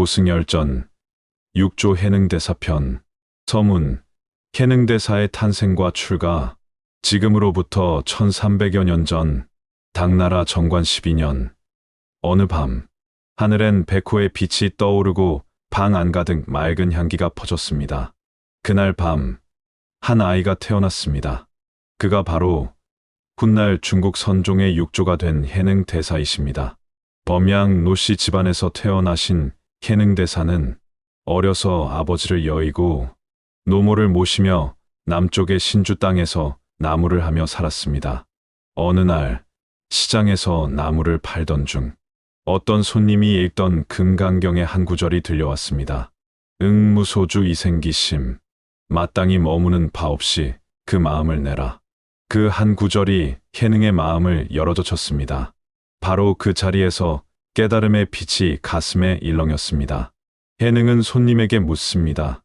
고승열전, 육조 해능대사편, 서문, 해능대사의 탄생과 출가, 지금으로부터 1300여 년 전, 당나라 정관 12년, 어느 밤, 하늘엔 백호의 빛이 떠오르고 방 안가득 맑은 향기가 퍼졌습니다. 그날 밤, 한 아이가 태어났습니다. 그가 바로 훗날 중국 선종의 육조가 된 해능 대사이십니다. 범양 노씨 집안에서 태어나신 해능 대사는 어려서 아버지를 여의고 노모를 모시며 남쪽의 신주 땅에서 나무를 하며 살았습니다. 어느 날 시장에서 나무를 팔던 중 어떤 손님이 읽던 금강경의 한 구절이 들려왔습니다. 응무소주 이생기심 마땅히 머무는 바 없이 그 마음을 내라. 그 한 구절이 해능의 마음을 열어젖혔습니다. 바로 그 자리에서 깨달음의 빛이 가슴에 일렁였습니다. 해능은 손님에게 묻습니다.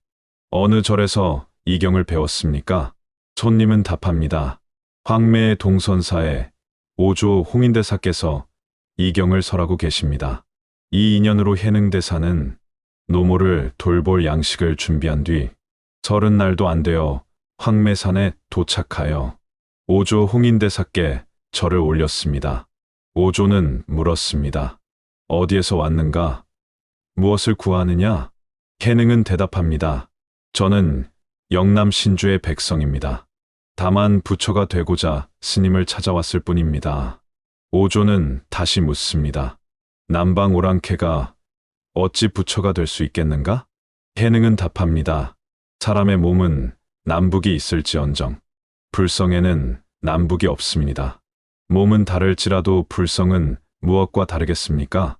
어느 절에서 이경을 배웠습니까? 손님은 답합니다. 황매의 동선사에 오조 홍인대사께서 이경을 설하고 계십니다. 이 인연으로 해능대사는 노모를 돌볼 양식을 준비한 뒤 서른 날도 안 되어 황매산에 도착하여 오조 홍인대사께 절을 올렸습니다. 오조는 물었습니다. 어디에서 왔는가? 무엇을 구하느냐? 해능은 대답합니다. 저는 영남 신주의 백성입니다. 다만 부처가 되고자 스님을 찾아왔을 뿐입니다. 오조는 다시 묻습니다. 남방 오랑캐가 어찌 부처가 될 수 있겠는가? 해능은 답합니다. 사람의 몸은 남북이 있을지언정 불성에는 남북이 없습니다. 몸은 다를지라도 불성은 무엇과 다르겠습니까?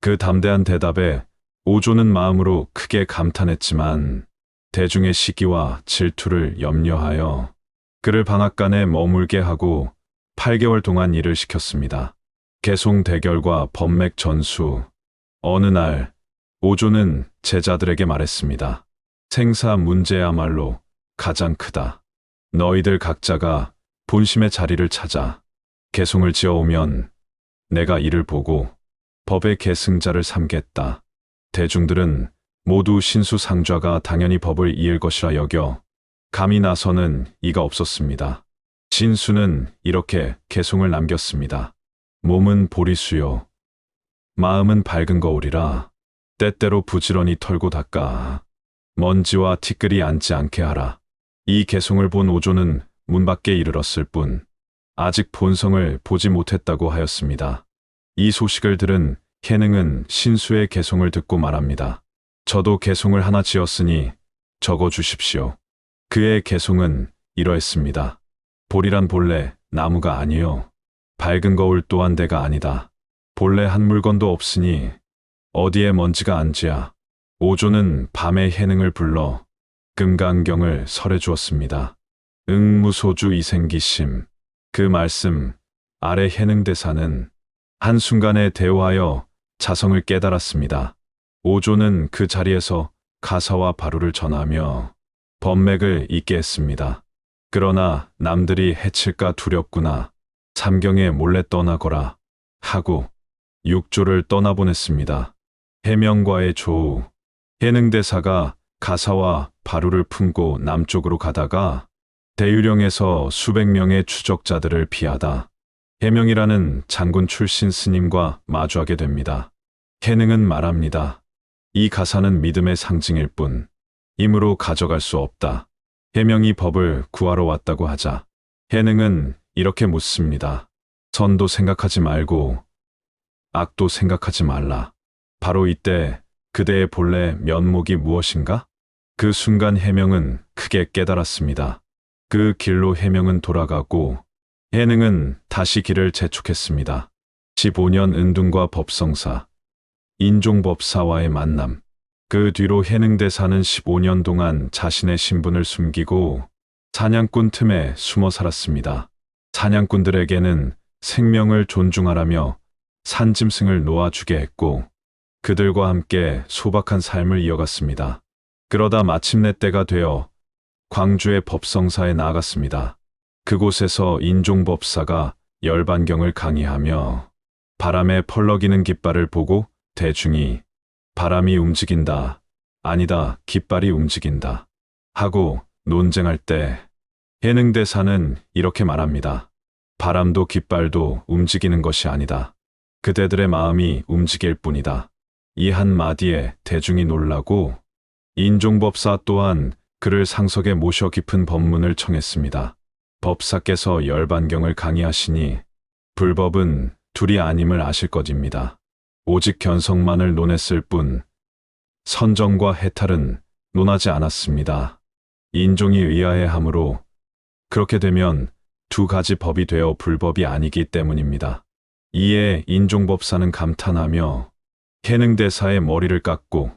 그 담대한 대답에 오조는 마음으로 크게 감탄했지만 대중의 시기와 질투를 염려하여 그를 방앗간에 머물게 하고 8개월 동안 일을 시켰습니다. 개송 대결과 법맥 전수. 어느 날 오조는 제자들에게 말했습니다. 생사 문제야말로 가장 크다. 너희들 각자가 본심의 자리를 찾아 개송을 지어오면 내가 이를 보고 법의 계승자를 삼겠다. 대중들은 모두 신수상좌가 당연히 법을 이을 것이라 여겨 감히 나서는 이가 없었습니다. 신수는 이렇게 개송을 남겼습니다. 몸은 보리수요. 마음은 밝은 거울이라 때때로 부지런히 털고 닦아 먼지와 티끌이 앉지 않게 하라. 이 개송을 본 오조는 문 밖에 이르렀을 뿐 아직 본성을 보지 못했다고 하였습니다. 이 소식을 들은 해능은 신수의 개송을 듣고 말합니다. 저도 개송을 하나 지었으니 적어 주십시오. 그의 개송은 이러했습니다. 볼이란 본래 나무가 아니요. 밝은 거울 또한 내가 아니다. 본래 한 물건도 없으니 어디에 먼지가 앉으야. 오조는 밤에 해능을 불러 금강경을 설해 주었습니다. 응무소주 이생기심. 그 말씀 아래 해능 대사는 한순간에 대오하여 자성을 깨달았습니다. 오조는 그 자리에서 가사와 바루를 전하며 법맥을 잊게 했습니다. 그러나 남들이 해칠까 두렵구나. 삼경에 몰래 떠나거라. 하고 육조를 떠나보냈습니다. 해명과의 조우. 해능대사가 가사와 바루를 품고 남쪽으로 가다가 대유령에서 수백 명의 추적자들을 피하다 해명이라는 장군 출신 스님과 마주하게 됩니다. 해능은 말합니다. 이 가사는 믿음의 상징일 뿐 힘으로 가져갈 수 없다. 해명이 법을 구하러 왔다고 하자 해능은 이렇게 묻습니다. 선도 생각하지 말고 악도 생각하지 말라. 바로 이때 그대의 본래 면목이 무엇인가? 그 순간 해명은 크게 깨달았습니다. 그 길로 해명은 돌아가고 해능은 다시 길을 재촉했습니다. 15년 은둔과 법성사, 인종법사와의 만남. 그 뒤로 해능대사는 15년 동안 자신의 신분을 숨기고 사냥꾼 틈에 숨어 살았습니다. 사냥꾼들에게는 생명을 존중하라며 산짐승을 놓아주게 했고 그들과 함께 소박한 삶을 이어갔습니다. 그러다 마침내 때가 되어 광주의 법성사에 나아갔습니다. 그곳에서 인종법사가 열반경을 강의하며 바람에 펄럭이는 깃발을 보고 대중이 바람이 움직인다. 아니다. 깃발이 움직인다. 하고 논쟁할 때 해능대사는 이렇게 말합니다. 바람도 깃발도 움직이는 것이 아니다. 그대들의 마음이 움직일 뿐이다. 이 한 마디에 대중이 놀라고 인종법사 또한 그를 상석에 모셔 깊은 법문을 청했습니다. 법사께서 열반경을 강의하시니 불법은 둘이 아님을 아실 것입니다. 오직 견성만을 논했을 뿐 선정과 해탈은 논하지 않았습니다. 인종이 의아해하므로 그렇게 되면 두 가지 법이 되어 불법이 아니기 때문입니다. 이에 인종법사는 감탄하며 해능대사의 머리를 깎고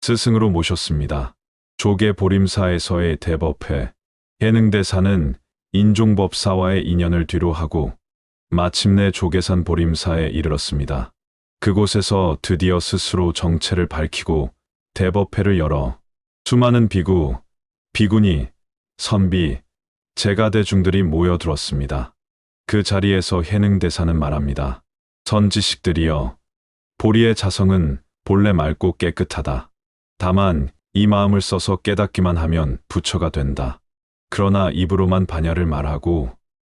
스승으로 모셨습니다. 조계 보림사에서의 대법회 해능대사는 인종법사와의 인연을 뒤로 하고 마침내 조계산 보림사에 이르렀습니다. 그곳에서 드디어 스스로 정체를 밝히고 대법회를 열어 수많은 비구, 비구니, 선비, 제가대중들이 모여들었습니다. 그 자리에서 해능대사는 말합니다. 선지식들이여, 보리의 자성은 본래 맑고 깨끗하다. 다만 이 마음을 써서 깨닫기만 하면 부처가 된다. 그러나 입으로만 반야를 말하고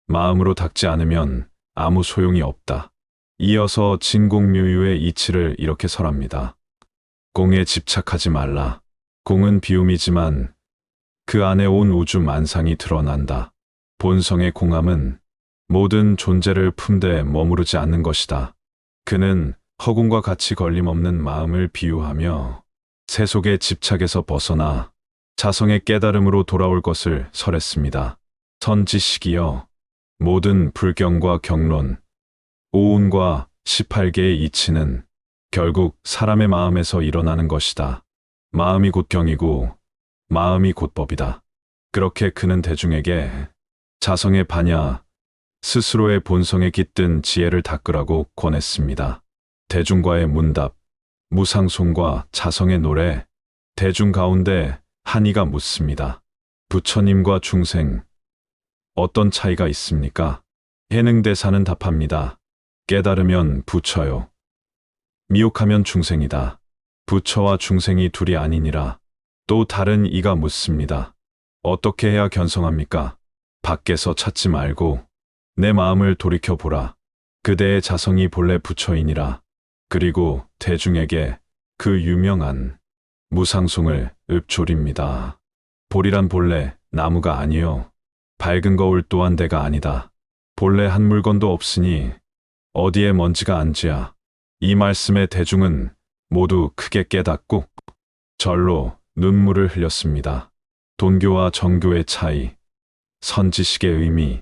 마음으로 닦지 않으면 아무 소용이 없다. 이어서 진공묘유의 이치를 이렇게 설합니다. 공에 집착하지 말라. 공은 비움이지만 그 안에 온 우주 만상이 드러난다. 본성의 공함은 모든 존재를 품되 머무르지 않는 것이다. 그는 허공과 같이 걸림없는 마음을 비유하며 세속의 집착에서 벗어나 자성의 깨달음으로 돌아올 것을 설했습니다. 선지식이여 모든 불경과 경론, 오운과 18개의 이치는 결국 사람의 마음에서 일어나는 것이다. 마음이 곧 경이고 마음이 곧 법이다. 그렇게 그는 대중에게 자성의 반야, 스스로의 본성에 깃든 지혜를 닦으라고 권했습니다. 대중과의 문답, 무상송과 자성의 노래, 대중 가운데 한이가 묻습니다. 부처님과 중생, 어떤 차이가 있습니까? 해능대사는 답합니다. 깨달으면 부처요. 미혹하면 중생이다. 부처와 중생이 둘이 아니니라. 또 다른 이가 묻습니다. 어떻게 해야 견성합니까? 밖에서 찾지 말고 내 마음을 돌이켜 보라. 그대의 자성이 본래 부처이니라. 그리고 대중에게 그 유명한 무상송을 읊조립니다. 볼이란 본래 나무가 아니요. 밝은 거울 또한 내가 아니다. 본래 한 물건도 없으니 어디에 먼지가 앉으야. 이 말씀에 대중은 모두 크게 깨닫고 절로 눈물을 흘렸습니다. 돈교와 정교의 차이, 선지식의 의미,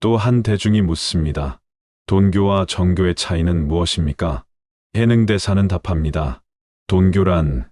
또 한 대중이 묻습니다. 돈교와 정교의 차이는 무엇입니까? 해능 대사는 답합니다. 돈교란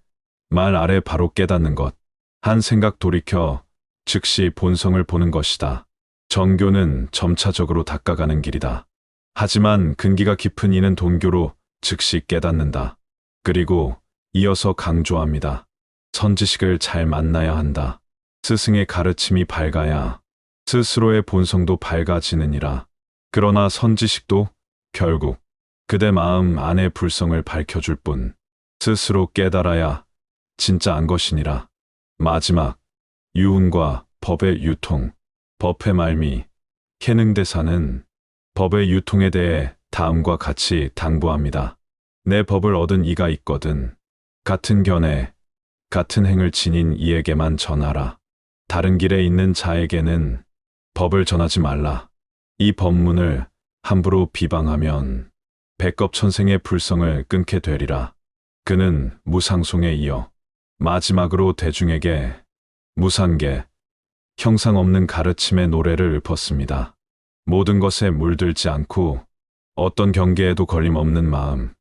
말 아래 바로 깨닫는 것, 한 생각 돌이켜 즉시 본성을 보는 것이다. 정교는 점차적으로 닦아가는 길이다. 하지만 근기가 깊은 이는 돈교로 즉시 깨닫는다. 그리고 이어서 강조합니다. 선지식을 잘 만나야 한다. 스승의 가르침이 밝아야 스스로의 본성도 밝아지느니라. 그러나 선지식도 결국 그대 마음 안의 불성을 밝혀줄 뿐 스스로 깨달아야 진짜 안 것이니라. 마지막 유운과 법의 유통, 법의 말미, 캐능대사는 법의 유통에 대해 다음과 같이 당부합니다. 내 법을 얻은 이가 있거든. 같은 견해, 같은 행을 지닌 이에게만 전하라. 다른 길에 있는 자에게는 법을 전하지 말라. 이 법문을 함부로 비방하면 백겁천생의 불성을 끊게 되리라. 그는 무상송에 이어 마지막으로 대중에게 무상계, 형상 없는 가르침의 노래를 읊었습니다. 모든 것에 물들지 않고 어떤 경계에도 걸림없는 마음,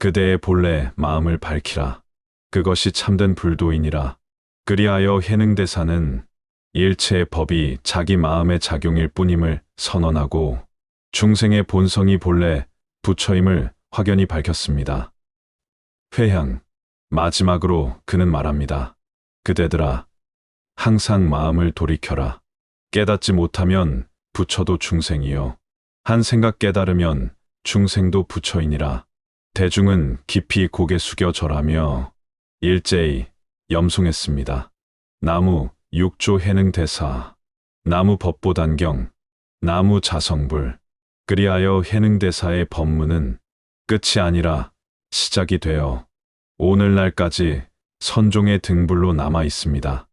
그대의 본래 마음을 밝히라. 그것이 참된 불도이니라. 그리하여 해능대사는 일체의 법이 자기 마음의 작용일 뿐임을 선언하고 중생의 본성이 본래 부처임을 확연히 밝혔습니다. 회향. 마지막으로 그는 말합니다. 그대들아, 항상 마음을 돌이켜라. 깨닫지 못하면 부처도 중생이요. 한 생각 깨달으면 중생도 부처이니라. 대중은 깊이 고개 숙여 절하며 일제히 염송했습니다. 나무 육조 해능 대사, 나무 법보단경, 나무 자성불. 그리하여 해능 대사의 법문은 끝이 아니라 시작이 되어 오늘날까지 선종의 등불로 남아 있습니다.